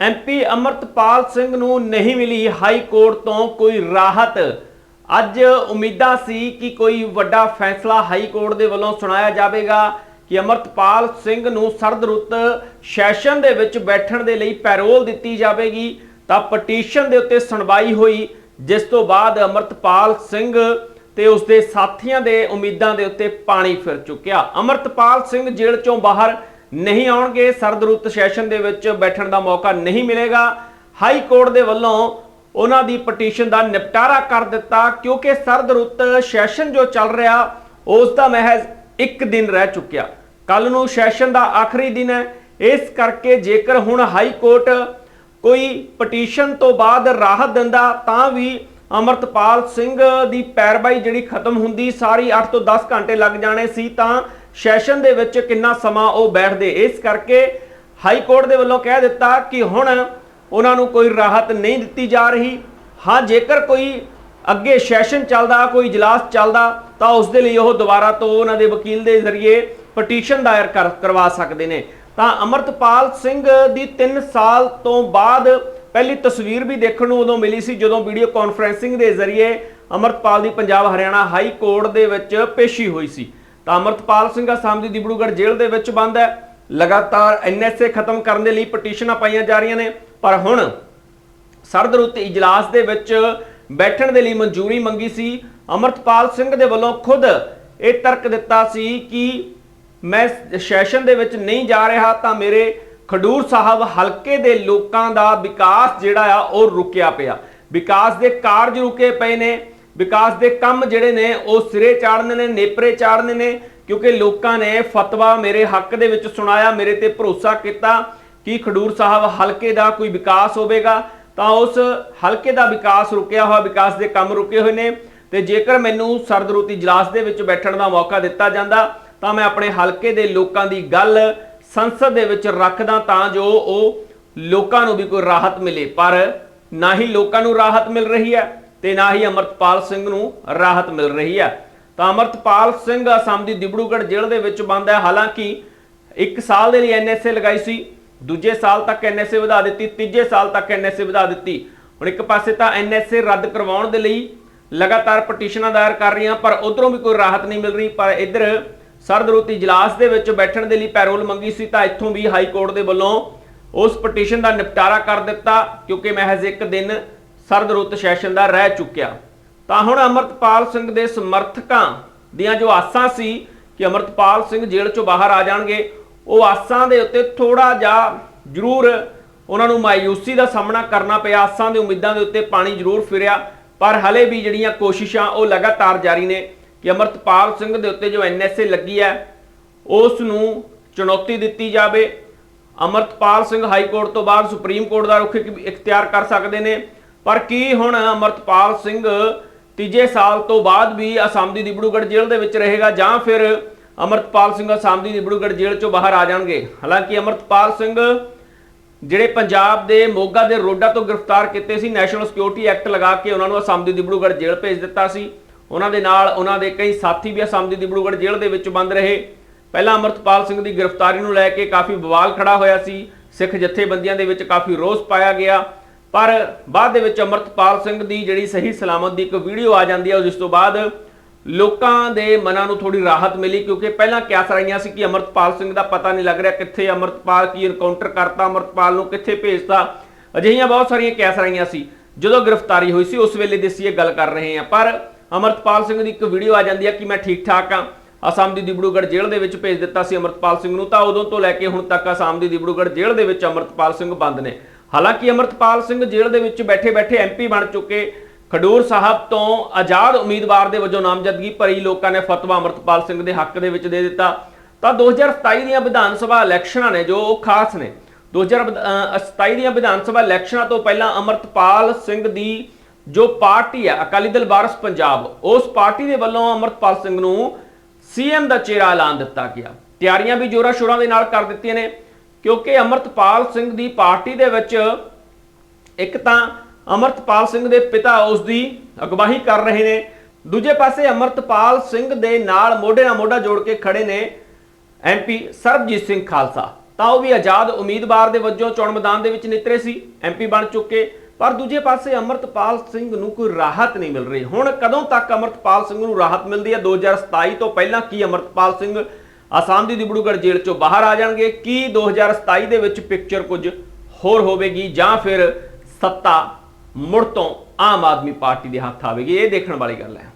MP Amritpal Singh ਨੂੰ ਨਹੀਂ ਮਿਲੀ ਹਾਈ ਕੋਰਟ ਤੋਂ ਕੋਈ ਰਾਹਤ। ਅੱਜ ਉਮੀਦਾਂ ਸੀ ਕਿ ਕੋਈ ਵੱਡਾ ਫੈਸਲਾ ਹਾਈ ਕੋਰਟ ਦੇ ਵੱਲੋਂ ਸੁਣਾਇਆ ਜਾਵੇਗਾ ਕਿ ਅਮਰਤਪਾਲ ਸਿੰਘ ਨੂੰ ਸਰਦ ਰੁੱਤ ਸੈਸ਼ਨ ਦੇ ਵਿੱਚ ਬੈਠਣ ਦੇ ਲਈ ਪੈਰੋਲ ਦਿੱਤੀ ਜਾਵੇਗੀ। ਤਾਂ ਪਟੀਸ਼ਨ ਦੇ ਉੱਤੇ ਸੁਣਵਾਈ ਹੋਈ, ਜਿਸ ਤੋਂ ਬਾਅਦ ਅਮਰਤਪਾਲ ਸਿੰਘ ਤੇ ਉਸਦੇ ਸਾਥੀਆਂ ਦੇ ਉਮੀਦਾਂ ਦੇ ਉੱਤੇ ਪਾਣੀ ਫਿਰ ਚੁੱਕਿਆ। ਅਮਰਤਪਾਲ ਸਿੰਘ ਜੇਲ੍ਹ ਚੋਂ ਬਾਹਰ ਨਹੀਂ ਆਉਣਗੇ ਸਰਦ ਰੁੱਤ ਸੈਸ਼ਨ ਦੇ ਵਿੱਚ ਬੈਠਣ ਦਾ ਮੌਕਾ ਨਹੀਂ ਮਿਲੇਗਾ। ਹਾਈ ਕੋਰਟ ਦੇ ਵੱਲੋਂ ਉਹਨਾਂ ਦੀ ਪਟੀਸ਼ਨ ਦਾ ਨਿਪਟਾਰਾ ਕਰ ਦਿੱਤਾ, ਕਿਉਂਕਿ ਸਰਦ ਰੁੱਤ ਸੈਸ਼ਨ ਜੋ ਚੱਲ ਰਿਹਾ, ਉਸ ਦਾ ਮਹਿਜ਼ ਇੱਕ ਦਿਨ ਰਹਿ ਚੁੱਕਿਆ। ਕੱਲ ਨੂੰ ਸੈਸ਼ਨ ਦਾ ਆਖਰੀ ਦਿਨ ਹੈ। ਇਸ ਕਰਕੇ ਜੇਕਰ ਹੁਣ ਹਾਈ ਕੋਰਟ ਕੋਈ ਪਟੀਸ਼ਨ ਤੋਂ ਬਾਅਦ ਰਾਹਤ ਦਿੰਦਾ, ਤਾਂ ਵੀ ਅਮਰਤਪਾਲ ਸਿੰਘ ਦੀ ਪੈਰਵਾਈ ਜਿਹੜੀ ਖਤਮ ਹੁੰਦੀ, ਸਾਰੀ 8 ਤੋਂ 10 ਘੰਟੇ ਲੱਗ ਜਾਣੇ ਸੀ, ਤਾਂ ਸੈਸ਼ਨ ਦੇ ਵਿੱਚ ਕਿੰਨਾ ਸਮਾਂ ਉਹ ਬੈਠਦੇ। ਇਸ ਕਰਕੇ ਹਾਈ ਕੋਰਟ ਦੇ ਵੱਲੋਂ ਕਹਿ ਦਿੱਤਾ ਕਿ ਹੁਣ ਉਹਨਾਂ ਨੂੰ ਕੋਈ ਰਾਹਤ ਨਹੀਂ ਦਿੱਤੀ ਜਾ ਰਹੀ। ਹਾਂ, ਜੇਕਰ ਕੋਈ ਅੱਗੇ ਸੈਸ਼ਨ ਚੱਲਦਾ, ਕੋਈ ਇਜਲਾਸ ਚੱਲਦਾ, ਤਾਂ ਉਸ ਦੇ ਲਈ ਉਹ ਦੁਬਾਰਾ ਤੋਂ ਉਹਨਾਂ ਦੇ ਵਕੀਲ ਦੇ ਜ਼ਰੀਏ ਪਟੀਸ਼ਨ ਦਾਇਰ ਕਰ, ਕਰਵਾ ਸਕਦੇ ਨੇ। ਤਾਂ ਅਮਰਤਪਾਲ ਸਿੰਘ ਦੀ 3 ਸਾਲ ਤੋਂ ਬਾਅਦ ਪਹਿਲੀ ਤਸਵੀਰ ਵੀ ਦੇਖਣ ਨੂੰ ਉਦੋਂ ਮਿਲੀ ਸੀ, ਜਦੋਂ ਵੀਡੀਓ ਕਾਨਫਰੈਂਸਿੰਗ ਦੇ ਜ਼ਰੀਏ ਅਮਰਤਪਾਲ ਦੀ ਪੰਜਾਬ ਹਰਿਆਣਾ ਹਾਈ ਕੋਰਟ ਦੇ ਵਿੱਚ ਪੇਸ਼ੀ ਹੋਈ ਸੀ। ਤਾਂ ਅਮਰਤਪਾਲ ਸਿੰਘ ਅਸਾਮ ਦੀ ਦਿਬੜੂਗੜ੍ਹ ਜੇਲ੍ਹ ਦੇ ਵਿੱਚ ਬੰਦ ਹੈ। ਲਗਾਤਾਰ ਐਨਐਸਏ ਖਤਮ ਕਰਨ ਦੇ ਲਈ ਪਟੀਸ਼ਨਾਂ ਪਾਈਆਂ ਜਾ ਰਹੀਆਂ ਨੇ। ਪਰ ਹੁਣ ਸਰਦ ਰੁੱਤ ਇਜਲਾਸ ਦੇ ਵਿੱਚ ਬੈਠਣ ਦੇ ਲਈ ਮਨਜ਼ੂਰੀ ਮੰਗੀ ਸੀ। ਅਮਰਤਪਾਲ ਸਿੰਘ ਦੇ ਵੱਲੋਂ ਖੁਦ ਇਹ ਤਰਕ ਦਿੱਤਾ ਸੀ ਕਿ ਮੈਂ ਸੈਸ਼ਨ ਦੇ ਵਿੱਚ ਨਹੀਂ ਜਾ ਰਿਹਾ ਤਾਂ ਮੇਰੇ ਖਡੂਰ ਸਾਹਿਬ ਹਲਕੇ ਦੇ ਲੋਕਾਂ ਦਾ ਵਿਕਾਸ ਜਿਹੜਾ ਆ ਉਹ ਰੁਕਿਆ ਪਿਆ। ਵਿਕਾਸ ਦੇ ਕਾਰਜ ਰੁਕੇ ਪਏ ਨੇ। ਵਿਕਾਸ ਦੇ ਕੰਮ ਜਿਹੜੇ ਨੇ, ਉਹ ਸਿਰੇ ਚਾੜਨੇ ਨੇ, ਨੇਪਰੇ ਚਾੜਨੇ ਨੇ, ਕਿਉਂਕਿ ਲੋਕਾਂ ਨੇ ਫਤਵਾ ਮੇਰੇ ਹੱਕ ਦੇ ਵਿੱਚ ਸੁਣਾਇਆ, ਮੇਰੇ ਤੇ ਭਰੋਸਾ ਕੀਤਾ ਕਿ ਖਡੂਰ ਸਾਹਿਬ ਹਲਕੇ ਦਾ ਕੋਈ ਵਿਕਾਸ ਹੋਵੇਗਾ, ਤਾਂ ਉਸ ਹਲਕੇ ਦਾ ਵਿਕਾਸ ਰੁਕਿਆ ਹੋਇਆ, ਵਿਕਾਸ ਦੇ ਕੰਮ ਰੁਕੇ ਹੋਏ ਨੇ। ਤੇ ਜੇਕਰ ਮੈਨੂੰ ਸਰਦਰੂਤੀ ਇਜਲਾਸ ਦੇ ਵਿੱਚ ਬੈਠਣ ਦਾ ਮੌਕਾ ਦਿੱਤਾ ਜਾਂਦਾ, ਤਾਂ ਮੈਂ ਆਪਣੇ ਹਲਕੇ ਦੇ ਲੋਕਾਂ ਦੀ ਗੱਲ ਸੰਸਦ ਦੇ ਵਿੱਚ ਰੱਖਦਾ ਤਾਂ ਜੋ ਉਹ ਲੋਕਾਂ ਨੂੰ ਵੀ ਕੋਈ ਰਾਹਤ ਮਿਲੇ, ਪਰ ਨਾ ਹੀ ਲੋਕਾਂ ਨੂੰ ਰਾਹਤ ਮਿਲ ਰਹੀ ਹੈ। ਤੇ ਨਾ ਹੀ ਅਮਰਤਪਾਲ ਸਿੰਘ ਨੂੰ ਰਾਹਤ ਮਿਲ ਰਹੀ ਹੈ। ਤਾਂ ਅਮਰਤਪਾਲ ਸਿੰਘ ਅਸਾਮ ਦੀ ਦਿਬੜੂਗੜ੍ਹ ਜੇਲ੍ਹ ਦੇ ਵਿੱਚ ਬੰਦ ਹੈ। ਹਾਲਾਂਕਿ 1 ਸਾਲ ਦੇ ਲਈ ਐਨਐਸਏ ਲਗਾਈ ਸੀ, ਦੂਜੇ ਸਾਲ ਤੱਕ ਐਨਐਸਏ ਵਧਾ ਦਿੱਤੀ, ਤੀਜੇ ਸਾਲ ਤੱਕ ਐਨਐਸਏ ਵਧਾ ਦਿੱਤੀ। ਹੁਣ ਇੱਕ ਪਾਸੇ ਤਾਂ ਐਨਐਸਏ ਰੱਦ ਕਰਵਾਉਣ ਦੇ ਲਈ ਲਗਾਤਾਰ ਪਟੀਸ਼ਨਾਂ ਦਾਇਰ ਕਰ ਰਹੀਆਂ, ਪਰ ਉਧਰੋਂ ਵੀ ਕੋਈ ਰਾਹਤ ਨਹੀਂ ਮਿਲ ਰਹੀ। ਪਰ ਇੱਧਰ ਸਰਦਰੂਤੀ ਇਜਲਾਸ ਦੇ ਵਿੱਚ ਬੈਠਣ ਦੇ ਲਈ ਪੈਰੋਲ ਮੰਗੀ ਸੀ ਤਾਂ ਇੱਥੋਂ ਵੀ ਹਾਈ ਕੋਰਟ ਦੇ ਵੱਲੋਂ ਉਸ ਪਟੀਸ਼ਨ ਦਾ ਨਿਪਟਾਰਾ ਕਰ ਦਿੱਤਾ, ਕਿਉਂਕਿ ਮਹਿਜ਼ ਇੱਕ ਦਿਨ ਸਰਦ ਰੁੱਤ ਸੈਸ਼ਨ ਦਾ ਰਹਿ ਚੁੱਕਿਆ। ਤਾਂ ਹੁਣ ਅਮਰਤਪਾਲ ਸਿੰਘ ਦੇ ਸਮਰਥਕਾਂ ਦੀਆਂ ਜੋ ਆਸਾਂ ਸੀ ਕਿ ਅਮਰਤਪਾਲ ਸਿੰਘ ਜੇਲ੍ਹ ਚੋਂ ਬਾਹਰ ਆ ਜਾਣਗੇ, ਉਹ ਆਸਾਂ ਦੇ ਉੱਤੇ ਥੋੜਾ ਜਿਹਾ ਜ਼ਰੂਰ ਉਹਨਾਂ ਨੂੰ ਮਾਇੂਸੀ ਦਾ ਸਾਹਮਣਾ ਕਰਨਾ ਪਿਆ। ਆਸਾਂ ਦੇ ਉਮੀਦਾਂ ਦੇ ਉੱਤੇ ਪਾਣੀ ਜ਼ਰੂਰ ਫਿਰਿਆ, ਪਰ ਹਲੇ ਵੀ ਜਿਹੜੀਆਂ ਕੋਸ਼ਿਸ਼ਾਂ ਉਹ ਲਗਾਤਾਰ ਜਾਰੀ ਨੇ ਕਿ ਅਮਰਤਪਾਲ ਸਿੰਘ ਦੇ ਉੱਤੇ ਜੋ ਐਨਐਸਏ ਲੱਗੀ ਹੈ, ਉਸ ਨੂੰ ਚੁਣੌਤੀ ਦਿੱਤੀ ਜਾਵੇ। ਅਮਰਤਪਾਲ ਸਿੰਘ ਹਾਈ ਕੋਰਟ ਤੋਂ ਬਾਅਦ ਸੁਪਰੀਮ ਕੋਰਟ ਦਾ ਰੁਖ ਇਖਤਿਆਰ ਕਰ ਸਕਦੇ ਨੇ। ਪਰ ਕੀ ਹੁਣ ਅਮਰਤਪਾਲ ਸਿੰਘ ਤੀਜੇ ਸਾਲ ਤੋਂ ਬਾਅਦ ਵੀ ਅਸਾਮ ਦੀ ਦਿਬੜੂਗੜ੍ਹ ਜੇਲ੍ਹ ਦੇ ਵਿੱਚ ਰਹੇਗਾ ਜਾਂ ਫਿਰ ਅਮਰਤਪਾਲ ਸਿੰਘ ਅਸਾਮ ਦੀ ਦਿਬੜੂਗੜ੍ਹ ਜੇਲ੍ਹ ਚੋਂ ਬਾਹਰ ਆ ਜਾਣਗੇ? ਹਾਲਾਂਕਿ ਅਮਰਤਪਾਲ ਸਿੰਘ ਜਿਹੜੇ ਪੰਜਾਬ ਦੇ ਮੋਗਾ ਦੇ ਰੋਡਾ ਤੋਂ ਗ੍ਰਿਫਤਾਰ ਕੀਤੇ ਸੀ ਨੈਸ਼ਨਲ ਸਿਕਿਉਰਿਟੀ ਐਕਟ ਲਗਾ ਕੇ ਉਹਨਾਂ ਨੂੰ ਅਸਾਮ ਦੀ ਦਿਬੜੂਗੜ੍ਹ ਜੇਲ੍ਹ ਭੇਜ ਦਿੱਤਾ ਸੀ। ਉਹਨਾਂ ਦੇ ਨਾਲ ਉਹਨਾਂ ਦੇ ਕਈ ਸਾਥੀ ਵੀ ਅਸਾਮ ਦੀ ਦਿਬੜੂਗੜ੍ਹ ਜੇਲ੍ਹ ਦੇ ਵਿੱਚ ਬੰਦ ਰਹੇ। ਪਹਿਲਾਂ ਅਮਰਤਪਾਲ ਸਿੰਘ ਦੀ ਗ੍ਰਿਫਤਾਰੀ ਨੂੰ ਲੈ ਕੇ ਕਾਫੀ ਬਵਾਲ ਖੜਾ ਹੋਇਆ ਸੀ। ਸਿੱਖ ਜਥੇਬੰਦੀਆਂ ਦੇ ਵਿੱਚ ਕਾਫੀ ਰੋਸ ਪਾਇਆ ਗਿਆ। ਪਰ ਬਾਅਦ ਦੇ ਵਿੱਚ ਅਮਰਤਪਾਲ ਸਿੰਘ ਦੀ ਜਿਹੜੀ ਸਹੀ ਸਲਾਮਤ ਦੀ ਇੱਕ ਵੀਡੀਓ ਆ ਜਾਂਦੀ ਹੈ ਜਿਸ ਤੋਂ ਬਾਅਦ ਲੋਕਾਂ ਦੇ ਮਨਾਂ ਨੂੰ ਥੋੜੀ ਰਾਹਤ ਮਿਲੀ, ਕਿਉਂਕਿ ਪਹਿਲਾਂ ਕਿਆਸ ਰਹੀਆਂ ਸੀ ਕਿ ਅਮਰਤਪਾਲ ਸਿੰਘ ਦਾ ਪਤਾ ਨਹੀਂ ਲੱਗ ਰਿਹਾ ਕਿੱਥੇ ਅਮਰਤਪਾਲ ਕੀ ਐਨਕਾਊਂਟਰ ਕਰਤਾ, ਅਮਰਤਪਾਲ ਨੂੰ ਕਿੱਥੇ ਭੇਜਤਾ। ਅਜਿਹੀਆਂ ਬਹੁਤ ਸਾਰੀਆਂ ਕਿਆਸ ਰਹੀਆਂ ਸੀ। ਜਦੋਂ ਗ੍ਰਿਫਤਾਰੀ ਹੋਈ ਸੀ, ਉਸ ਵੇਲੇ ਦੀ ਅਸੀਂ ਇਹ ਗੱਲ ਕਰ ਰਹੇ ਹਾਂ। ਪਰ ਅਮਰਤਪਾਲ ਸਿੰਘ ਦੀ ਇੱਕ ਵੀਡੀਓ ਆ ਜਾਂਦੀ ਹੈ ਕਿ ਮੈਂ ਠੀਕ ਠਾਕ ਹਾਂ। ਅਸਾਮ ਦੀ ਦਿਬੜੂਗੜ੍ਹ ਜੇਲ੍ਹ ਦੇ ਵਿੱਚ ਭੇਜ ਦਿੱਤਾ ਸੀ ਅਮਰਤਪਾਲ ਸਿੰਘ ਨੂੰ, ਤਾਂ ਉਦੋਂ ਤੋਂ ਲੈ ਕੇ ਹੁਣ ਤੱਕ ਅਸਾਮ ਦੀ ਦਿਬੜੂਗੜ੍ਹ ਜੇਲ੍ਹ ਦੇ ਵਿੱਚ ਅਮਰਤਪਾਲ ਸਿੰਘ ਬੰਦ ਨੇ। ਹਾਲਾਂਕਿ ਅਮਰਤਪਾਲ ਸਿੰਘ ਜੇਲ੍ਹ ਦੇ ਵਿੱਚ ਬੈਠੇ-ਬੈਠੇ ਐਮਪੀ ਬਣ ਚੁੱਕੇ ਖਡੂਰ ਸਾਹਿਬ ਤੋਂ ਆਜ਼ਾਦ ਉਮੀਦਵਾਰ ਦੇ ਵਜੋਂ ਨਾਮਜ਼ਦਗੀ ਭਰੀ ਲੋਕਾਂ ਨੇ ਫਤਵਾ ਅਮਰਤਪਾਲ ਸਿੰਘ ਦੇ ਹੱਕ ਦੇ ਵਿੱਚ ਦੇ ਦਿੱਤਾ। ਤਾਂ 2027 ਦੀਆਂ ਵਿਧਾਨ ਸਭਾ ਇਲੈਕਸ਼ਨਾਂ ਨੇ, ਜੋ ਉਹ ਖਾਸ ਨੇ 2027 ਦੀਆਂ ਵਿਧਾਨ ਸਭਾ ਇਲੈਕਸ਼ਨਾਂ ਤੋਂ ਪਹਿਲਾਂ ਅਮਰਤਪਾਲ ਸਿੰਘ ਦੀ ਜੋ ਪਾਰਟੀ ਹੈ ਅਕਾਲੀ ਦਲ ਵਾਰਸ ਪੰਜਾਬ, ਉਸ ਪਾਰਟੀ ਦੇ ਵੱਲੋਂ ਅਮਰਤਪਾਲ ਸਿੰਘ ਨੂੰ ਸੀਐਮ ਦਾ ਚਿਹਰਾ ਐਲਾਨ ਦਿੱਤਾ ਗਿਆ। ਤਿਆਰੀਆਂ ਵੀ ਜੋਰਾ ਸ਼ੋਰਾਂ ਦੇ ਨਾਲ ਕਰ ਦਿੱਤੀਆਂ ਨੇ। ਕਿਉਂਕਿ ਅਮਰਤਪਾਲ ਸਿੰਘ ਦੀ ਪਾਰਟੀ ਦੇ ਵਿੱਚ ਇੱਕ ਤਾਂ ਅਮਰਤਪਾਲ ਸਿੰਘ ਦੇ ਪਿਤਾ ਉਸ ਦੀ ਅਗਵਾਈ ਕਰ ਰਹੇ ਨੇ। ਦੂਜੇ ਪਾਸੇ ਅਮਰਤਪਾਲ ਸਿੰਘ ਦੇ ਨਾਲ ਮੋਢੇ ਨਾਲ ਮੋਢਾ ਜੋੜ ਕੇ ਖੜੇ ਨੇ ਐਮਪੀ ਸਰਬਜੀਤ ਸਿੰਘ ਖਾਲਸਾ। ਤਾਂ ਉਹ ਵੀ ਆਜ਼ਾਦ ਉਮੀਦਵਾਰ ਦੇ ਵਜੋਂ ਚੋਣ ਮੈਦਾਨ ਦੇ ਵਿੱਚ ਨਿਤਰੇ ਸੀ ਐਮਪੀ ਬਣ ਚੁੱਕੇ। ਪਰ ਦੂਜੇ ਪਾਸੇ ਅਮਰਤਪਾਲ ਸਿੰਘ ਨੂੰ ਕੋਈ ਰਾਹਤ ਨਹੀਂ ਮਿਲ ਰਹੀ। ਹੁਣ ਕਦੋਂ ਤੱਕ ਅਮਰਤਪਾਲ ਸਿੰਘ ਨੂੰ ਰਾਹਤ ਮਿਲਦੀ ਹੈ? 2027 ਤੋਂ ਪਹਿਲਾਂ ਕੀ ਅਮਰਤਪਾਲ ਸਿੰਘ ਆਸਾਮ ਦੀ ਦਿਬੜੂਗੜ੍ਹ ਜੇਲ੍ਹ ਚੋਂ ਬਾਹਰ ਆ ਜਾਣਗੇ। ਕੀ 2027 ਦੇ ਵਿੱਚ ਪਿਕਚਰ ਕੁਝ ਹੋਰ ਹੋਵੇਗੀ ਜਾਂ ਫਿਰ ਸੱਤਾ ਮੁੜ ਤੋਂ ਆਮ ਆਦਮੀ ਪਾਰਟੀ ਦੇ ਹੱਥ ਆਵੇਗੀ? ਇਹ ਦੇਖਣ ਵਾਲੀ ਗੱਲ ਹੈ।